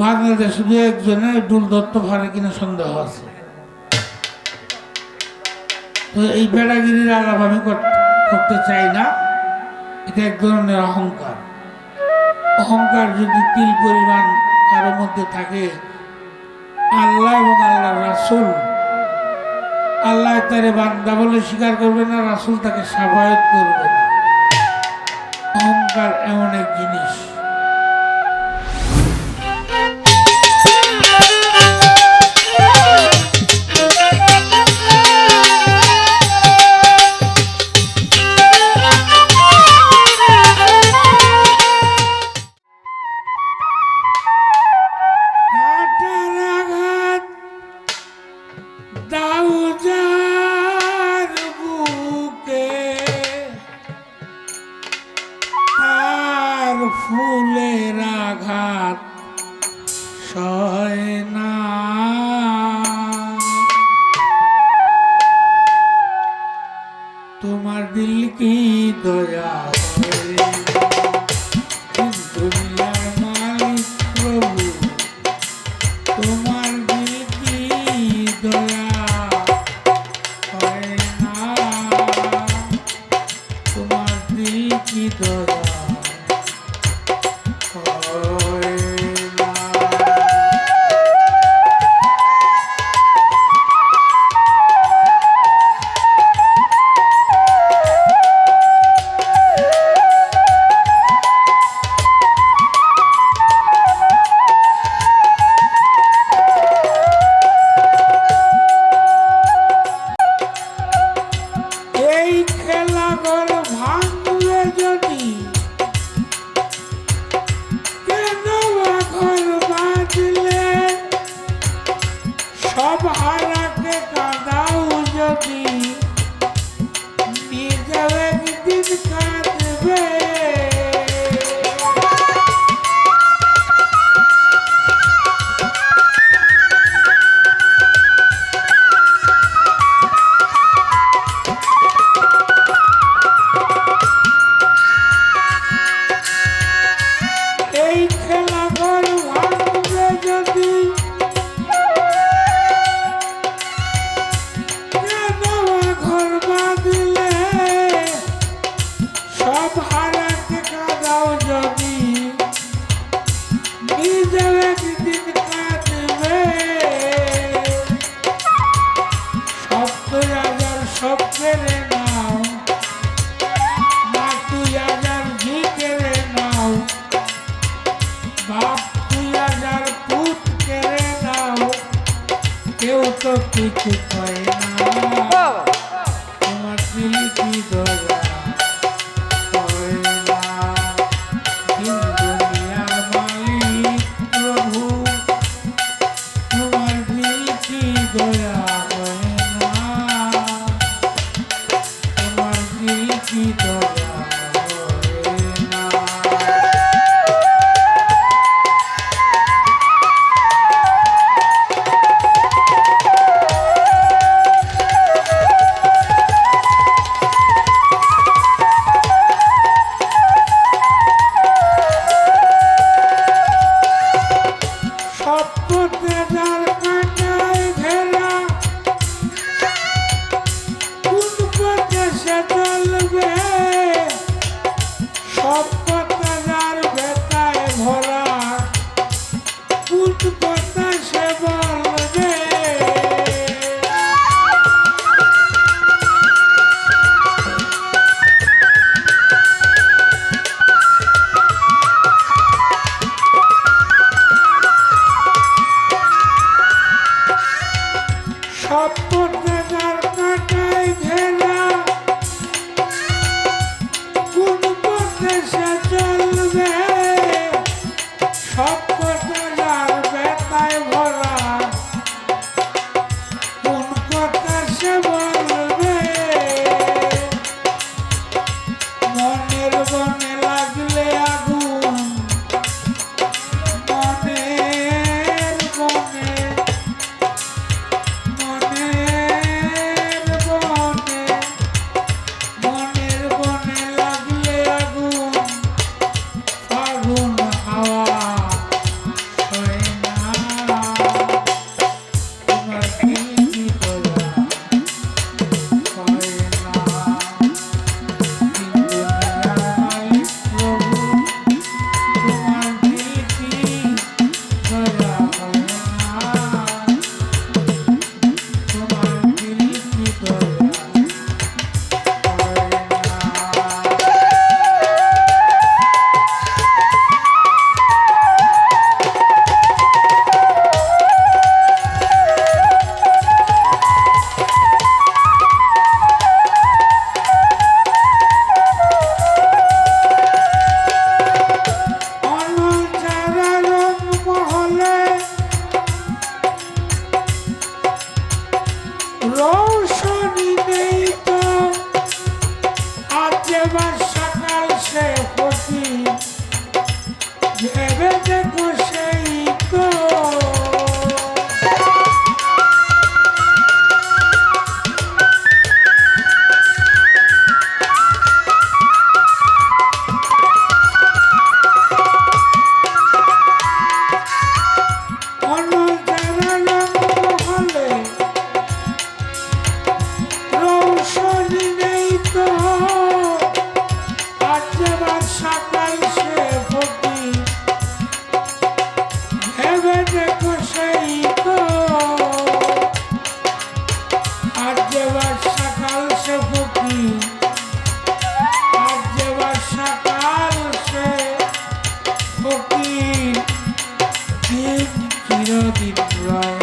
বাংলাদেশে দু একজনে ডুল দত্ত ভারে কিনা সন্দেহ আছে। তো এই বেড়াগিরির আলাপ আমি করতে চাই না। এটা এক ধরনের অহংকার। অহংকার যদি তিল পরিমাণ কারও মধ্যে থাকে, আল্লাহ এবং আল্লাহ রাসুল, আল্লাহ তারে বান্দা বলে স্বীকার করবে না, রাসুল তাকে সাবায়ত করবে না। অহংকার এমন এক জিনিস। जावे दिन का তুমি কি দয়া দিন চিরদিন রয়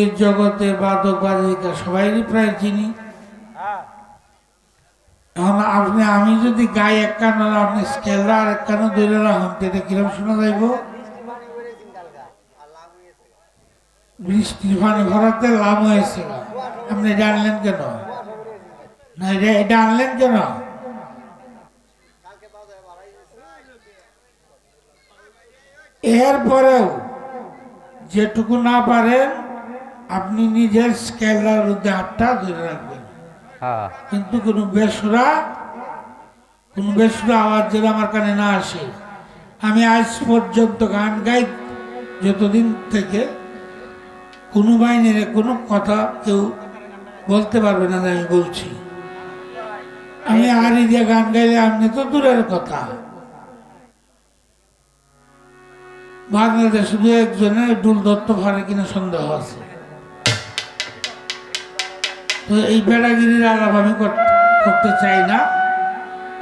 সংগীত জগতে বাদক বাদিকা সবাইরই প্রায় চিনি। এখন আপনি, আমি যদি গাই এক কান আপনি স্কেলরা আর এক কানও ধরে রাখুন এটা কিরম শোনা যাইব? বৃষ্টির পানি ভরাতে লাভ হয়েছে আপনি এটা আনলেন কেন? না, এটা এটা আনলেন কেন? এরপরেও যেটুকু না পারেন আপনি নিজের স্কেলার মধ্যে হাতটা ধরে রাখবেন। হ্যাঁ। কিন্তু কোনো বেসুরা কোনো বেসুরা আওয়াজ যেন আমার কানে না আসে। আমি আজ পর্যন্ত গান গাই যতদিন থেকে কোনো বাহিনীর কোনো কথা কেউ বলতে পারবে না আমি বলছি। আমি আড়ি দিয়ে গান গাইলে আপনি তো দূরের কথা। বাংলাদেশ শুধু একজনের ডুল দত্ত ভারে কিনা সন্দেহ আছে। তো এই বেড়াগিরির আলাপ আমি করতে চাই না।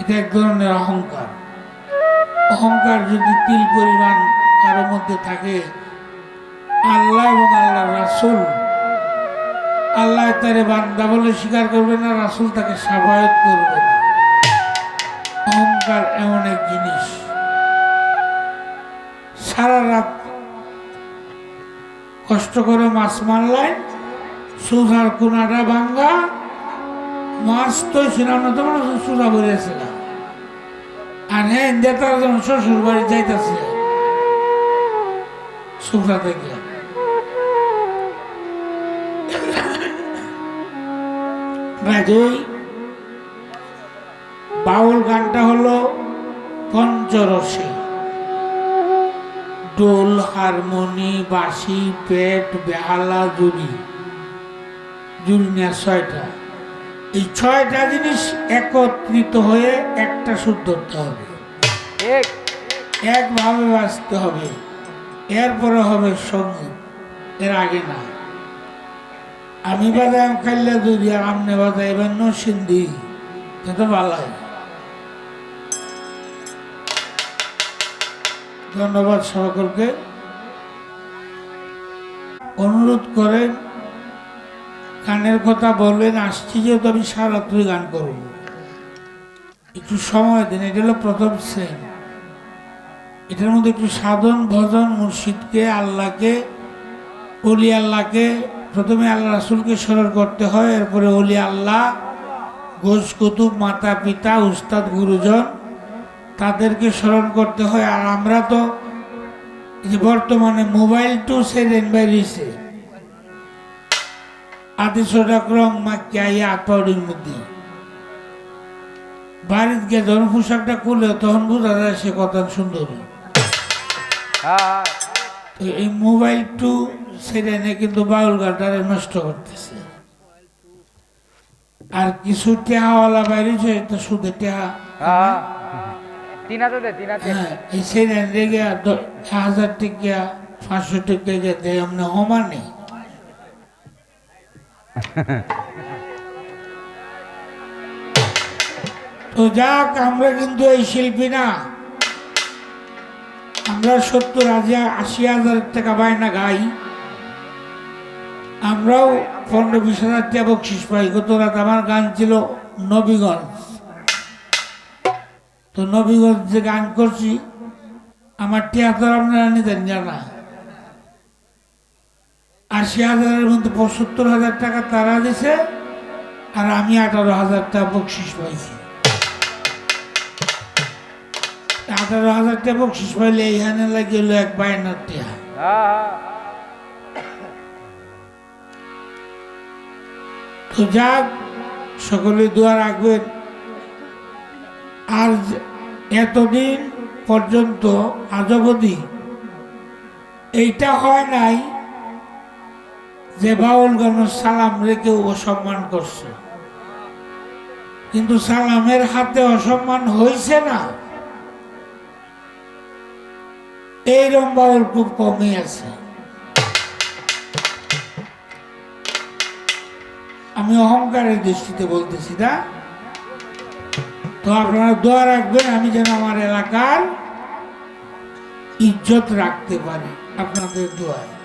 এটা এক ধরনের অহংকার। অহংকার যদি তিল পরিমাণ কারোর মধ্যে থাকে, আল্লাহ এবং আল্লাহ রাসুল, আল্লাহ তারে বান্দা বলে স্বীকার করবে না, রাসুল তাকে সাবায়ত করবে না। অহংকার এমন এক জিনিস। সারা রাত কষ্ট করে মাছ মারলেন সুধার কোনাটা ভাঙ্গা মাছ তো ছিলাম না তোমার সুধা বলেছিলাম আর হ্যাঁ তারা যখন শ্বশুর বাড়ি যাইতেছে। সুধা থেকে বাউল গানটা হলো পঞ্চরসে। ডোল হারমোনি, বাঁশি, পেট, বেহালা জুড়ি নেওয়া ছয়টা। এই ছয়টা জিনিস একত্রিত হয়ে একটা শুদ্ধ হবে। একভাবে বাঁচতে হবে। এরপরে হবে সংগীত এর আগে না। আমি বাজাই খাইলে দুই আর আমনে বাজাই এবার নসিন্দি তো ভালো। ধন্যবাদ সকলকে। অনুরোধ করেন গানের কথা বলবেন, আসছি যেহেতু আমি সারাত্রি গান করব। একটু সময় দিন, এটা হলো প্রথম শ্রেণি। এটার মধ্যে একটু সাধন ভজন মুর্শিদকে, আল্লাহকে, অলি আল্লাহকে, প্রথমে আল্লাহ রাসুলকে স্মরণ করতে হয়, এরপরে অলি আল্লাহ ঘোষ কুতুব, মাতা পিতা, উস্তাদ, গুরুজন, তাদেরকে স্মরণ করতে হয়। আর আমরা তো যে বর্তমানে মোবাইল টু সেরেন বাইরেছে আদি সোটা ক্রম মাকে আইয়া আতরির মধ্যে। বাড়িতে গিয়ে যখন পোশাকটা খুলে, তখন বোঝা যায় সে কথা সুন্দর। এই মোবাইল টু সেরেনে কিন্তু বাউল গানটারে নষ্ট করতেছে। আর কিছু টেহাওয়ালা বাইরে তো সুদে টেহা। হ্যাঁ এই সেরেন রেগে হাজার টিকা, পাঁচশো টিকা দেয় এমনি সমানে তো যাক, আমরা কিন্তু এই শিল্পী না। আমরা সত্তর হাজার, আশি হাজার টাকা বায়না গাই। আমরাও পনেরো বিশ হাজার টাকা বকশিস পাই। গত রাত আমার গান ছিল নবীগঞ্জ। তো নবীগঞ্জ যে গান করছি। আমার টিয়াত্তর আপনারা নিতেন জানা আশি হাজারের মধ্যে পঁচাত্তর হাজার টাকা তারা দিছে, আর আমি আঠারো হাজার টাকা বকশিস পাইছি। আঠারো হাজার টাকা বকশিস পাইলে এইখানে লাগিয়ে এক বায়নার তো যাক, সকলে দোয়া রাখবেন। আর এতদিন পর্যন্ত আজ অবধি এইটা হয় নাই যে বাউল বাউলগণ সালাম রেখে অসম্মান করছে। কিন্তু সালামের হাতে অসম্মান হয়েছে না। এইরকম বাউল খুব কমই আছে। আমি অহংকারের দৃষ্টিতে বলতেছি না তো আপনারা দোয়া রাখবেন, আমি যেন আমার এলাকার ইজ্জত রাখতে পারি আপনাদের দোয়ায়।